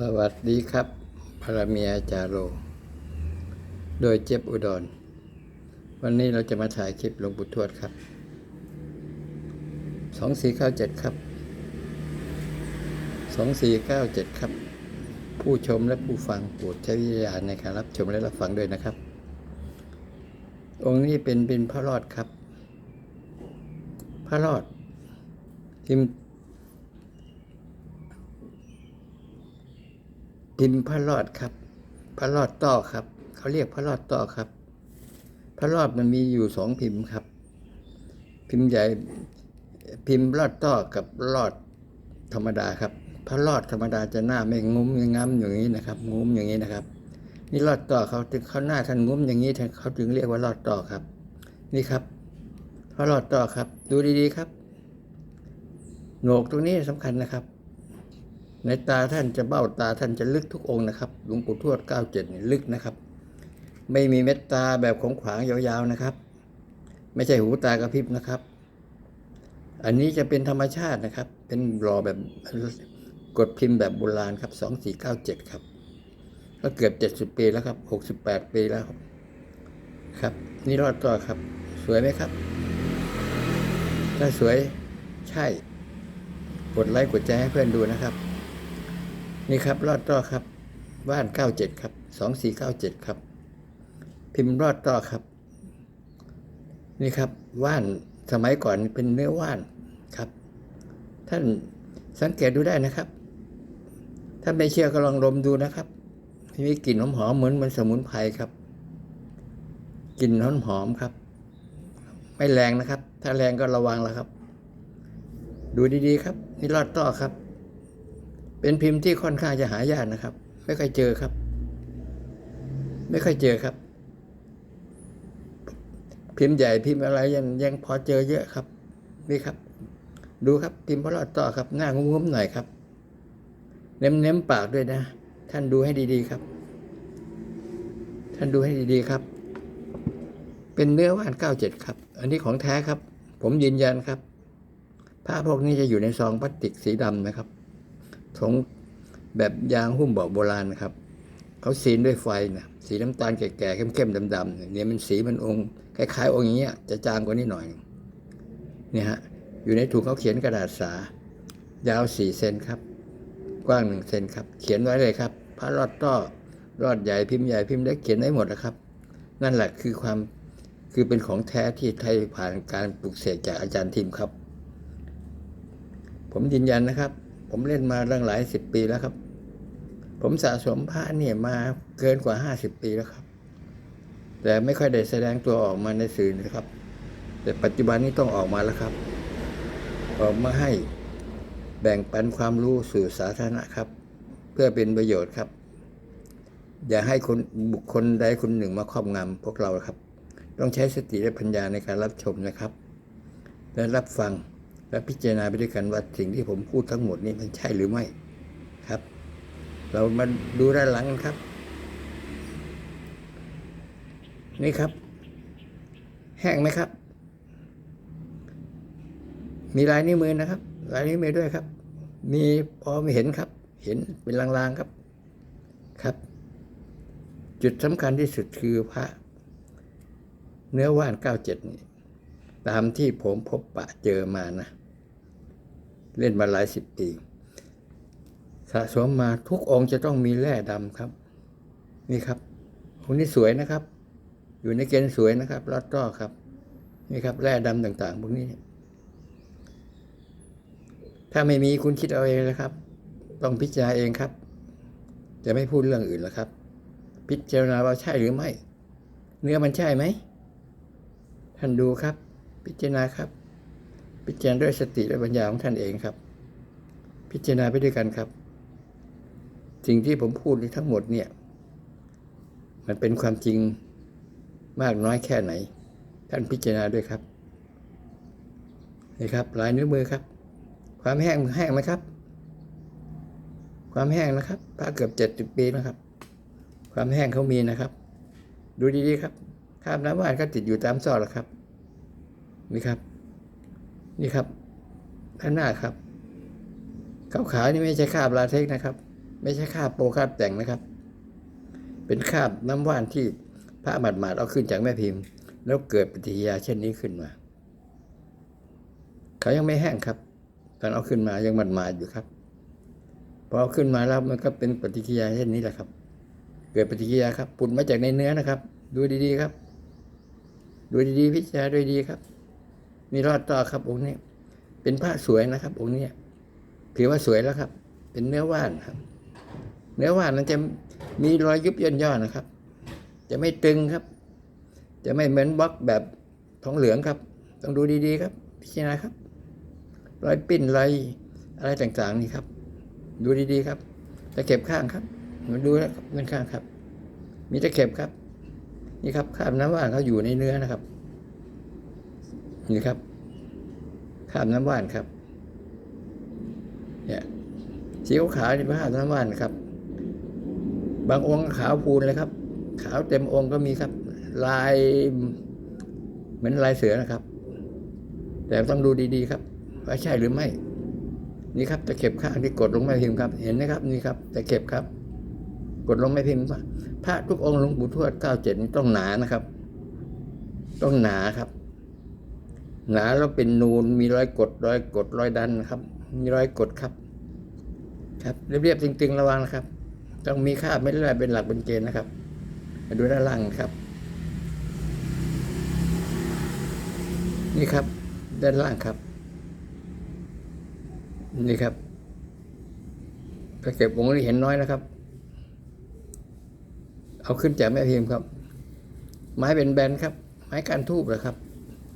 สวัสดีครับพระเมียจาโร โดยเจ็บอุดร วันนี้เราจะมาถ่ายคลิปหลวงปู่ทวดครับ สองสี่เก้าเจ็ดครับ สองสี่เก้าเจ็ดครับ ผู้ชมและผู้ฟังโปรดใช้วิจารณญาณในการรับชมและรับฟังด้วยนะครับ องค์นี้เป็นเป็นพระรอดครับ พระรอดพิมพ์ พิมพ์พระรอดครับ พระรอดต่อครับ เขาเรียกพระรอดต่อครับ พระรอดมันมีอยู่สองพิมพ์ครับ พิมพ์ใหญ่พิมพ์รอดต่อกับรอดธรรมดาครับ พระรอดธรรมดาจะหน้าไม่งุ้มยังง้ำอย่างนี้นะครับ งุ้มอย่างนี้นะครับ นี่รอดต่อเขาถึงเขาหน้าท่านงุ้มอย่างนี้ท่านเขาจึงเรียกว่ารอดต่อครับ นี่ครับ พระรอดต่อครับ ดูดีๆครับโหนกตรงนี้สำคัญนะครับ ในตาท่านจะเบ้าตาท่านจะลึกทุกองค์นะครับหลวงปู่ทวด 97นี่ลึกนะครับ ไม่มีเม็ดตาแบบของขวางยาวๆนะครับ ไม่ใช่หูตากระพริบนะครับ อันนี้จะเป็นธรรมชาตินะครับ เป็นรอแบบกดพิมพ์แบบโบราณครับ 2497 ครับ ก็เกือบ 70 ปีแล้วครับ 68 ปีแล้วครับครับนี่รอดต่อครับ สวยไหมครับ ถ้าสวยใช่ กดไลค์กดแชร์ให้เพื่อนดูนะครับ นี่ครับรอดต่อครับว่านเก้าเจ็ดครับสองสี่เก้าเจ็ดครับ พิมพ์รอดต่อครับ นี่ครับว่านสมัยก่อนเป็นเนื้อว่านครับ ท่านสังเกตดูได้นะครับ ถ้าไม่เชื่อก็ลองดมดูนะครับมีกลิ่นหอมๆเหมือนมันสมุนไพรครับกลิ่นหอมหอมครับ ไม่แรงนะครับ ถ้าแรงก็ระวังแล้วครับ ดูดีๆครับ นี่รอดต่อครับ เป็นพิมพ์ที่ค่อนข้างจะหายากนะครับ ไม่ค่อยเจอครับ ไม่ค่อยเจอครับ พิมพ์ใหญ่พิมพ์อะไรยังยังพอเจอเยอะครับ นี่ครับ ดูครับพิมพ์พระรอดต่อครับ หน้างุ้มๆหน่อยครับ เน้มเน้มๆปากด้วยนะ ท่านดูให้ดีๆครับ ท่านดูให้ดีๆครับ เป็นเนื้อว่านเก้าเจ็ดครับ อันนี้ของแท้ครับ ผมยืนยันครับผ้าพวกนี้จะอยู่ในซองพลาสติกสีดำนะครับ ถงแบบยางหุ้มเบาะโบราณนะครับเขาซีนด้วยไฟนะสีน้ำตาลแก่ๆเข้มๆดำๆเนี่ยมันสีมันองค์คล้ายๆองค์อย่างเงี้ยจะจางกว่านี้หน่อยเนี่ยฮะอยู่ในถุงเขาเขียนกระดาษสายาวสี่เซนครับ กว้างหนึ่งเซนครับ เขียนไว้เลยครับ พระรอดต้อรอดใหญ่พิมพ์ใหญ่พิมพ์เล็กเขียนได้หมดนะครับ นั่นแหละคือความคือเป็นของแท้ที่ไทยผ่านการปลูกเสกจากอาจารย์ทิมครับ ผมยืนยันนะครับ ผมเล่นมาตั้งหลายสิบปีแล้วครับ ผมสะสมพระเนี่ยมาเกินกว่าห้าสิบปีแล้วครับ แต่ไม่ค่อยได้แสดงตัวออกมาในสื่อนะครับ แต่ปัจจุบันนี้ต้องออกมาแล้วครับ ออกมาให้แบ่งปันความรู้สู่สาธารณะครับ เพื่อเป็นประโยชน์ครับ อย่าให้คนบุคคลใดคนหนึ่งมาครอบงำพวกเราครับ ต้องใช้สติและปัญญาในการรับชมนะครับ และรับฟัง และพิจารณาไปด้วยกันว่าสิ่งที่ผมพูดทั้งหมดนี้มันใช่หรือไม่ครับ เรามาดูด้านหลังกันครับ นี่ครับ แห้งไหมครับ มีลายนิ้วมือนะครับ ลายนิ้วมือด้วยครับ มีพอไม่เห็นครับ เห็นเป็นลางๆครับครับ จุดสำคัญที่สุดคือพระ เนื้อว่านเก้าเจ็ดนี่ตามที่ผมพบปะเจอมานะ เล่นมาหลายสิบปีสะสมมาทุกองค์จะต้องมีแร่ดำครับ นี่ครับองค์นี้สวยนะครับ อยู่ในเกณฑ์สวยนะครับลอดต้อครับ นี่ครับแร่ดำต่าง ๆ พวกนี้ ถ้าไม่มีคุณคิดเอาเองนะครับ ต้องพิจารณาเองครับ จะไม่พูดเรื่องอื่นแล้วครับ พิจารณาว่าใช่หรือไม่ เนื้อมันใช่ไหมท่านดูครับ พิจารณาครับ พิจารณาด้วยสติและปัญญาของท่านเองครับ พิจารณาไปด้วยกันครับ สิ่งที่ผมพูดนี้ทั้งหมดเนี่ย มันเป็นความจริงมากน้อยแค่ไหน ท่านพิจารณาด้วยครับนี่ครับลายนิ้วมือครับ ความแห้งแห้งไหมครับ ความแห้งนะครับผ้าเกือบเจ็ดสิบปีนะครับ ความแห้งเขามีนะครับ ดูดีๆครับคาบน้ำว่านก็ติดอยู่ตามซอกแล้วครับนี่ครับ นี่ครับข้างหน้าครับขาวๆนี่ไม่ใช่คาบลาเทคนะครับ ไม่ใช่คาบโปรคาบแต่งนะครับ เป็นคาบน้ำว่านที่พระหมาดๆเอาขึ้นจากแม่พิมพ์ แล้วเกิดปฏิกิริยาเช่นนี้ขึ้นมาเขายังไม่แห้งครับตอนเอาขึ้นมายังหมาดๆอยู่ครับพอเอาขึ้นมาแล้วมันก็เป็นปฏิกิริยาเช่นนี้แหละครับ เกิดปฏิกิริยาครับปุดมาจากในเนื้อนะครับ ดูดีๆครับ ดูดีๆพิจารณาดูดีครับ มีรอดต่อครับองค์นี้ เป็นพระสวยนะครับองค์นี้ถือว่าสวยแล้วครับ เป็นเนื้อว่านครับ เนื้อว่านนั้นจะมีรอยยุบย่นย่อนะครับ จะไม่ตึงครับ จะไม่เหมือนบล็อกแบบทองเหลืองครับ ต้องดูดีๆครับ พิจารณาครับ รอยปิ้นรอยอะไรต่างๆนี่ครับ ดูดีๆครับตะเข็บข้างครับมาดูแล้วเงินข้างครับ มีตะเข็บครับ นี่ครับคราบน้ำว่านเขาอยู่ในเนื้อนะครับ นี่ครับคราบน้ำว่านครับ เนี่ยสีขาวนี่เป็นคราบน้ำว่านครับ บางองค์ขาวพูนเลยครับ ขาวเต็มองค์ก็มีครับ ลายเหมือนลายเสือนะครับ แต่ต้องดูดีๆครับ ว่าใช่หรือไม่นี่ครับตะเข็บข้างที่กดลงแม่พิมพ์ครับ เห็นไหมครับนี่ครับตะเข็บครับ กดลงแม่พิมพ์ว่าพระทุกองค์หลวงปู่ทวดเก้าเจ็ดนี่ต้องหนานะครับ ต้องหนาครับ หนาแล้วเป็นนูนมีรอยกดรอยกดรอยดันครับ มีรอยกดครับ ครับเรียบๆตึงๆระวังนะครับ ต้องมีค่าไม่ได้เป็นหลักเป็นเกณฑ์นะครับมาดูด้านล่างครับ นี่ครับ ด้านล่างครับ นี่ครับตะเก็บวงนี้เห็นน้อยนะครับ เอาขึ้นจากแม่พิมพ์ครับ ไม้เป็นแบนครับ ไม้การทูบเหรอครับ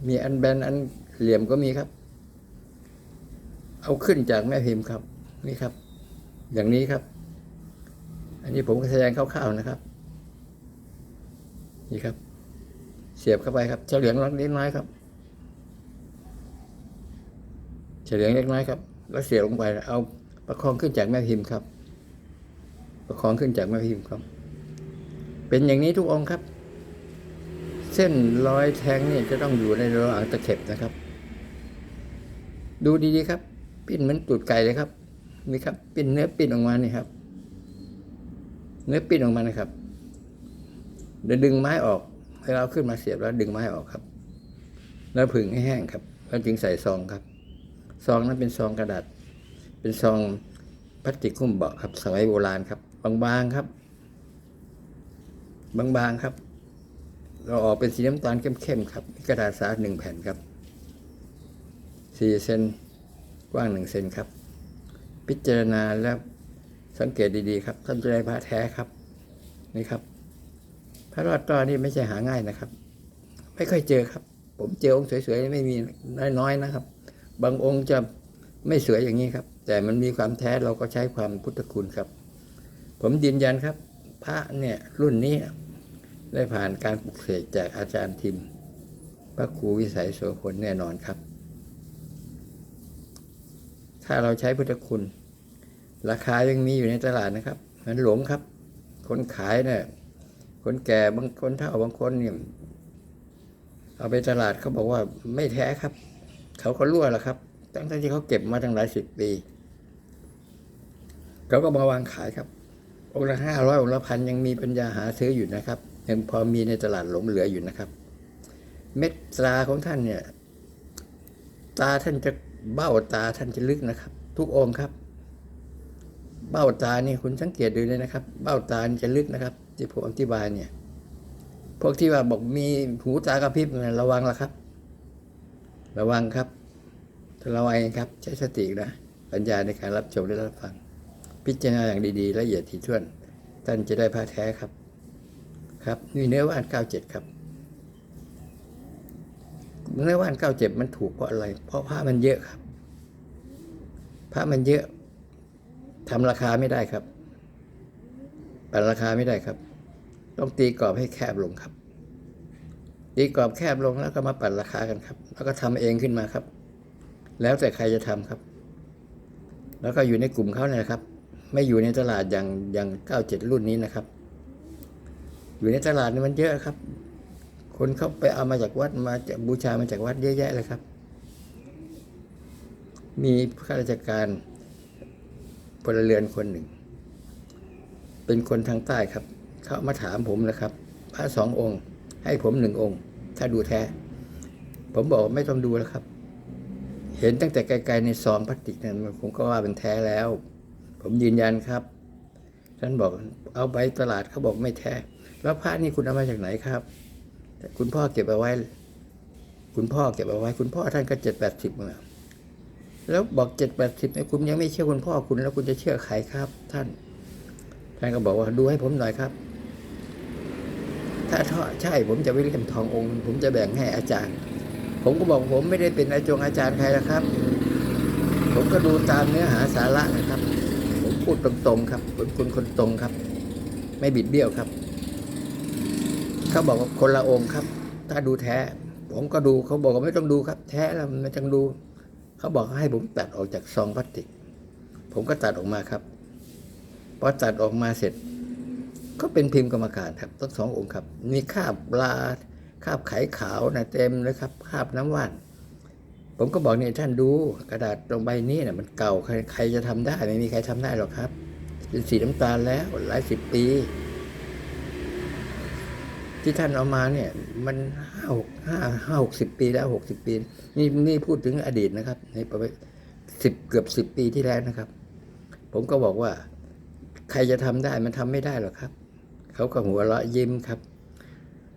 มีอันแบนอันเหลี่ยมก็มีครับ เอาขึ้นจากแม่พิมพ์ครับ นี่ครับ อย่างนี้ครับ อันนี้ผมก็แสดงคร่าวๆนะครับ นี่ครับ เสียบเข้าไปครับเฉลียงเล็กน้อยครับเฉลียงเล็กน้อยครับแล้วเสียบลงไปเอาประคองขึ้นจากแม่พิมพ์ครับ ประคองขึ้นจากแม่พิมพ์ครับ เป็นอย่างนี้ทุกองครับ ส้นรอยแทงเนี่ยจะต้องอยู่ในระหว่างตะเข็บนะครับ ดูดีๆครับ ปิ้นเหมือนตูดไก่เลยครับนี่ครับ ปิ้นเนื้อปิ้นออกมานี่ครับ เนื้อปิ้นออกมานะครับเดี๋ยวดึงไม้ออกเวลาเอาขึ้นมาเสียบแล้วดึงไม้ออกครับ แล้วผึ่งให้แห้งครับ แล้วจึงใส่ซองครับ ซองนั้นเป็นซองกระดาษ เป็นซองพลาสติกคุ้มเบาะครับสมัยโบราณครับ บางๆครับ บางๆครับ เราออกเป็นสีน้ำตาลเข้มๆครับกระดาษสาหนึ่งแผ่นครับสี่เซนกว้างหนึ่งเซนครับ พิจารณาแล้วสังเกตดีๆครับท่านจะได้พระแท้ครับนี่ครับ พระรอดตอนนี่ไม่ใช่หาง่ายนะครับ ไม่ค่อยเจอครับ ผมเจอองค์สวยๆไม่มีน้อยๆนะครับ บางองค์จะไม่สวยอย่างนี้ครับ แต่มันมีความแท้เราก็ใช้ความพุทธคุณครับ ผมยืนยันครับ พระเนี่ยรุ่นนี้ ได้ผ่านการปลุกเสกจากอาจารย์ทิม พระครูวิสัยโสพลแน่นอนครับ ถ้าเราใช้พุทธคุณ ราคายังมีอยู่ในตลาดนะครับ มันหลงครับ คนขายเนี่ยคนแก่บางคนเฒ่าบางคนเนี่ยเอาไปตลาดเขาบอกว่าไม่แท้ครับ เขาก็รั่วแล้วครับ ตั้งแต่ที่เขาเก็บมาตั้งหลายสิบปีเขาก็มาวางขายครับองค์ละห้าร้อยองค์ละพันยังมีปัญญาหาซื้ออยู่นะครับ ยังพอมีในตลาดหลงเหลืออยู่นะครับ เม็ดตราของท่านเนี่ย ตาท่านจะเบ้าตาท่านจะลึกนะครับ ทุกองค์ครับ เบ้าตานี่คุณสังเกตดูเลยนะครับ เบ้าตาจะลึกนะครับ ที่ผมอธิบายเนี่ย พวกที่ว่าบอกมีหูตากระพริบเนี่ยระวังละครับ ระวังครับระวังครับ ใช้สตินะปัญญาในการรับชมและรับฟัง พิจารณาอย่างดีๆละเอียดถี่ถ้วน ท่านจะได้พระแท้ครับ ครับนี่เนื้อว่านเก้าเจ็ดครับเนื้อว่านเก้าเจ็ดมันถูกเพราะอะไร เพราะผ้ามันเยอะครับผ้ามันเยอะทำราคาไม่ได้ครับปันราคาไม่ได้ครับ ต้องตีกรอบให้แคบลงครับ ตีกรอบแคบลงแล้วก็มาปั่นราคากันครับ แล้วก็ทำเองขึ้นมาครับ แล้วแต่ใครจะทำครับ แล้วก็อยู่ในกลุ่มเขาเนี่ยครับ ไม่อยู่ในตลาดอย่างอย่างเก้าเจ็ดรุ่นนี้นะครับ อยู่ในตลาดนี่มันเยอะครับ คนเขาไปเอามาจากวัดมาจากบูชามาจากวัดเยอะแยะเลยครับ มีข้าราชการพลเรือนคนหนึ่ง เป็นคนทางใต้ครับ เขามาถามผมนะครับ พระสององค์ ให้ผมหนึ่งองค์ ถ้าดูแท้ ผมบอกไม่ต้องดูแล้วครับ เห็นตั้งแต่ไกลๆในซองพลาสติกนั้นผมก็ว่าเป็นแท้แล้ว ผมยืนยันครับท่านบอกเอาไปตลาดเขาบอกไม่แท้ แล้วพระนี่คุณเอามาจากไหนครับคุณพ่อเก็บเอาไว้ คุณพ่อเก็บเอาไว้ คุณพ่อท่านก็เจ็ดแปดสิบมาแล้วบอกเจ็ดแปดสิบเนี่ยคุณยังไม่เชื่อคุณพ่อคุณแล้วคุณจะเชื่อใครครับ ท่าน ท่านก็บอกว่าดูให้ผมหน่อยครับ ถ้าท่อใช่ผมจะไปเลี่ยมทององค์ ผมจะแบ่งให้อาจารย์ ผมก็บอกผมไม่ได้เป็นอาจงอาจารย์ใครนะครับ ผมก็ดูตามเนื้อหาสาระนะครับ ผมพูดตรงๆครับผมคนคนตรงครับ ไม่บิดเบี้ยวครับ เขาบอกว่าคนละองค์ครับ ถ้าดูแท้ ผมก็ดูเขาบอกว่าไม่ต้องดูครับ แท้แล้วไม่ต้องดู เขาบอกให้ผมตัดออกจากซองพลาสติก ผมก็ตัดออกมาครับพอตัดออกมาเสร็จ ก็เป็นพิมพ์กรรมการครับทั้งสององค์ครับ มีคาบปลาคาบไขขาวนะเต็มเลยครับคาบน้ำว่านผมก็บอกนี่ท่านดูกระดาษตรงใบนี้นะมันเก่าใครใครจะทำได้ ไม่มีใครทำได้หรอกครับ เป็นสีน้ำตาลแล้วหลายสิบปี ที่ท่านเอามาเนี่ย มันห้าหกห้าห้าหกสิบปีแล้วหกสิบปี นี่นี่พูดถึงอดีตนะครับ ในประมาณสิบเกือบสิบปีที่แล้วนะครับ ผมก็บอกว่า ใครจะทำได้มันทำไม่ได้หรอกครับ เขาก็หัวเราะยิ้มครับ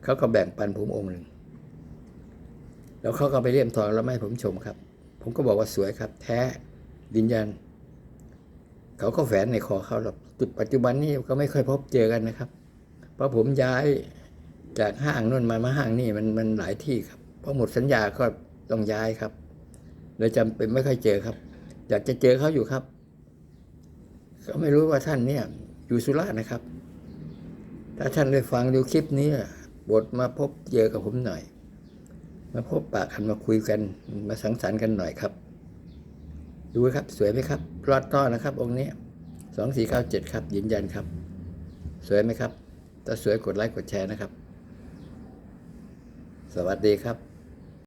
เขาก็แบ่งปันผมองค์หนึ่งแล้วเขาก็ไปเลี่ยมทองแล้วไม่ให้ผมชมครับ ผมก็บอกว่าสวยครับ แท้ดินยัน เขาก็แฝนในคอเขาหรอกจุดปัจจุบันนี้ก็ไม่ค่อยพบเจอกันนะครับ เพราะผมย้าย จากห้างนู่นมามาห้างนี่มันมันหลายที่ครับพอหมดสัญญาก็ต้องย้ายครับเลยจำเป็นไม่ค่อยเจอครับ อยากจะเจอเขาอยู่ครับก็ไม่รู้ว่าท่านเนี่ยอยู่สุราษฎร์นะครับ ถ้าท่านได้ฟังดูคลิปนี้บทมาพบเจอกับผมหน่อย มาพบปากกันมาคุยกันมาสังสรรค์กันหน่อยครับ ดูครับ สวยไหมครับรอดต้อนะครับ องค์นี้สองสี่เก้าเจ็ดครับยืนยันครับ สวยไหมครับ ถ้าสวยกดไลค์กดแชร์นะครับ สวัสดีครับ